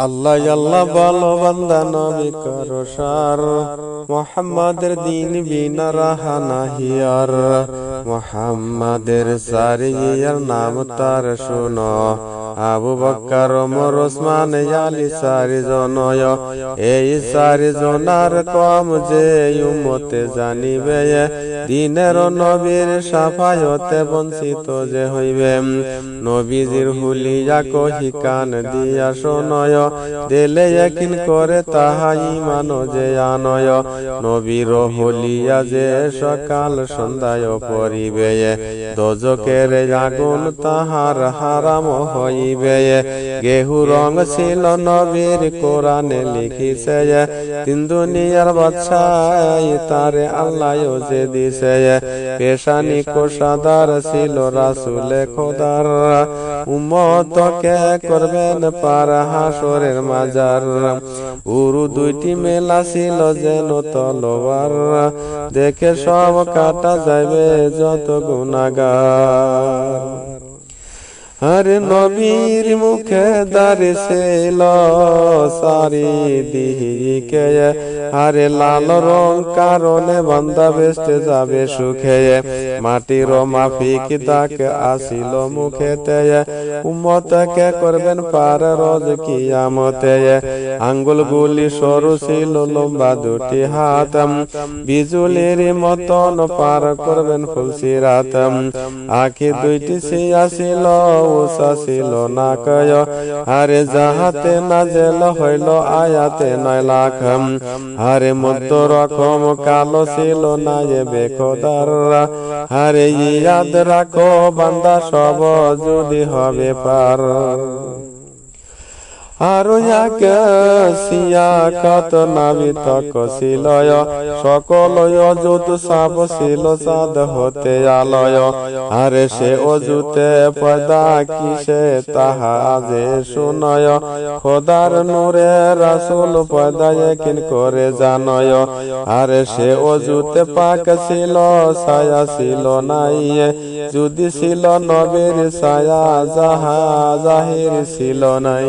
আল্লাহ আল্লাহ বলো বান্দা নবী করো সার মোহাম্মদের দিন বিনা রাহা নাহি আর মোহাম্মদের সারিয়ার নাম তার শুনো আবু বক্কর, ওমর, ওসমান আলী সারি, জনয়। এই সারি, জনার কম যে উম্মতে জানিবে, দিনের নবীর সাফায়তে বঞ্চিত যে হইবে। নবীজির হুলিয়া কহি কান দিয়া শোনয়, দিলে একিন করে তাহা ইমান যে আনয়। নবীর হলিয়া যে সকাল সন্ধ্যায় পরিবে দোজকের আগুন তাহার হারাম গেহু রং ছিল নবীর কোরআনে লিখিছে তিন দুনিয়ার বাচ্চাই তারে আল্লাহ যে দিছে পেশানি কোষাদার ছিল রাসুলে খোদার। উম্মতকে করবেন পার হাসরের মাজার। উরু দুইটি মেলা ছিল যেন তলোয়ার। দেখে সব কাটা যাবে যত গুণাগার আরে নবীর মুখে দাঁড়িয়েছিল সারি দিকে। আরে লাল রং কারণে বান্দা বেসতে যাবে সুখে। মাটির মাফিক দাগ আসিল মুখেতে। উম্মতকে করবেন পার রোজ কিয়ামতে। আঙ্গুল গুলি সরু ছিল, লম্বা দুটি হাত। বিজুলির মতন পার করবেন ফুলসি রাত আখি দুইটি সিয়া ছিল উষা ছিল না কয়। আরে যাহাতে নাজেল হইল আয়াতে নয় লাখ। আরে মধ্য রকম কালো ছিল না এ বেখদার। আরে ইয়াদ রাখো, বান্দা সব যদি হবে পার। আরও এক সিয়া কত নাবিতক ছিল সকল অযুত সাপ ছিল চাঁদ হতে আলয়। আরে সে অজুতে পয়দা কিসে তাহা যে শুনয়। খোদার নূরে রাসুল পয়দা কিন করে জানয়। আরে সে অজুতে পাক ছিল ছায়া ছিল নাই। যদি ছিল নবীর ছায়া যাহা জাহির ছিল নাই।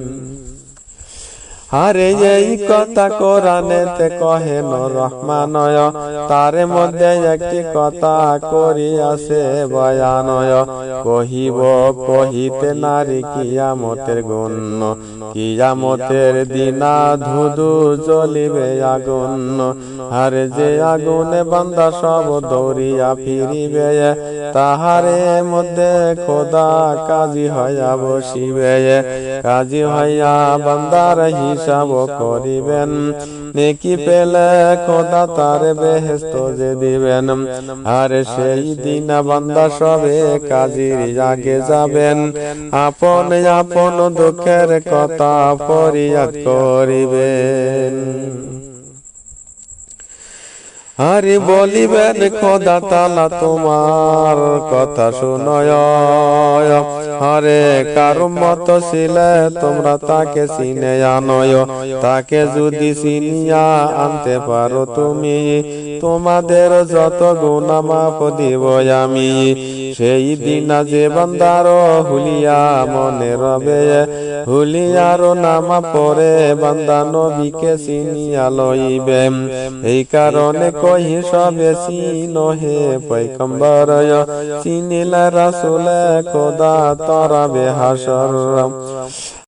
আরে এই কথা কোরআনেতে কহেন রহমানয় তার মধ্যে একটি কথা করিয়াছে বয়ানয় কহিব কহিতে নারী কিয়ামতের গণ্য কিয়ামতের দিনা ধুধু জ্বলিবে আগুন আর যে আগুনে বান্দা সব দৌড়িয়া ফিরিবে তাহারে মধ্যে খোদা কাজী হইয়া বসিবে কাজী হইয়া বান্দার হিসাব করিবেন। নেকি পেলে খোদা তার বেহেস্ত যে দিবেন। আর সেই দিন বান্দা সবে কাজির আগে যাবেন। আপন আপন দুঃখের কথা ফরিয়াদ করিবেন। আরে বলিবেন খোদা তালা তোমার কথা শুনয়। আরে কারও মত ছিলে তোমরা তাকে চিনে আনয়। তাকে যদি চিনিয়া আনতে পারো তুমি তোমাদের যত গুণা মাফ দিব আমি সেই দিন যে বান্দার হুলিয়া মনে রবে। হুলিয়ার নামা পরে বান্দা নবীকে চিনিয়া লইবে। এই কারণে কহি সবে চিন হে পৈকম্বর চিনিলা রাসুলে খোদা তরবে বেহাসর